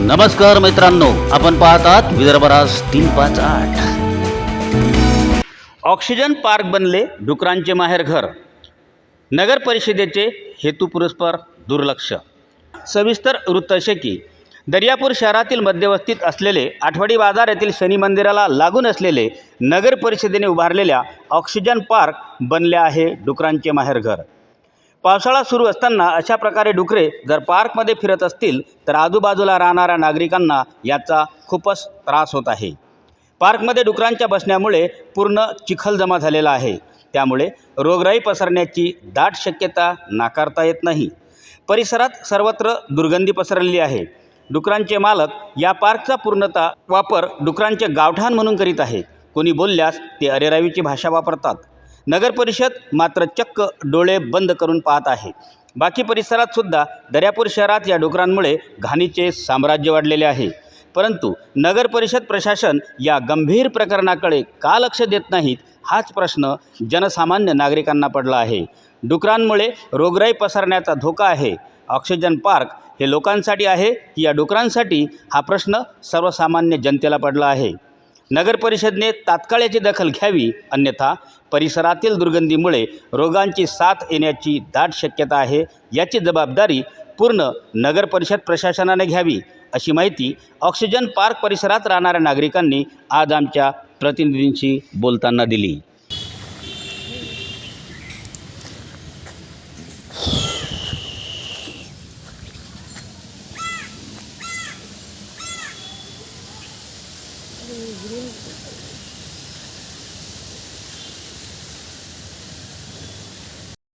नमस्कार मित्रांनो आपण पाहतात विदर्भराज तीन पाच आठ. ऑक्सिजन पार्क बनले डुकरांचे माहेरघर नगर परिषदेचे हेतुपुरस्पर दुर्लक्ष. सविस्तर वृत्त असे की दर्यापूर शहरातील मध्यवस्तीत असलेले आठवडी बाजार येथील शनी मंदिराला लागून असलेले नगर परिषदेने उभारलेल्या ऑक्सिजन पार्क बनले आहे डुकरांचे माहेरघर पावसाळा सुरू असताना अशा प्रकारे डुकरे जर पार्कमध्ये फिरत असतील तर आजूबाजूला राहणाऱ्या नागरिकांना याचा खूपच त्रास होत आहे. पार्कमध्ये डुकरांच्या बसण्यामुळे पूर्ण चिखल जमा झालेला आहे. त्यामुळे रोगराई पसरण्याची दाट शक्यता नाकारता येत नाही. परिसरात सर्वत्र दुर्गंधी पसरलेली आहे. डुकरांचे मालक या पार्कचा पूर्णतः वापर डुकरांचे गावठाण म्हणून करीत आहे कोणी बोलल्यास ते अरेरावीची भाषा वापरतात. नगरपरिषद मात्र चक्क डोळे बंद करून पाहत आहे. बाकी परिसरात सुद्धा दर्यापूर शहरात या डुकरांमुळे घाणीचे साम्राज्य वाढलेले आहे. परंतु नगर परिषद प्रशासन या गंभीर प्रकरणाकडे का लक्ष देत नाहीत हाच प्रश्न जनसामान्य नागरिकांना पडला आहे. डुकरांमुळे रोगराई पसरण्याचा धोका आहे. ऑक्सिजन पार्क हे लोकांसाठी आहे की या डुकरांसाठी हा प्रश्न सर्वसामान्य जनतेला पडला आहे. नगरपरिषदने तात्काळ याची दखल घ्यावी अन्यथा परिसरातील दुर्गंधीमुळे रोगांची साथ येण्याची दाट शक्यता आहे याची जबाबदारी पूर्ण नगरपरिषद प्रशासनाने घ्यावी अशी माहिती ऑक्सिजन पार्क परिसरात राहणाऱ्या नागरिकांनी आज आमच्या प्रतिनिधींशी बोलताना दिली. 그런기능이 있.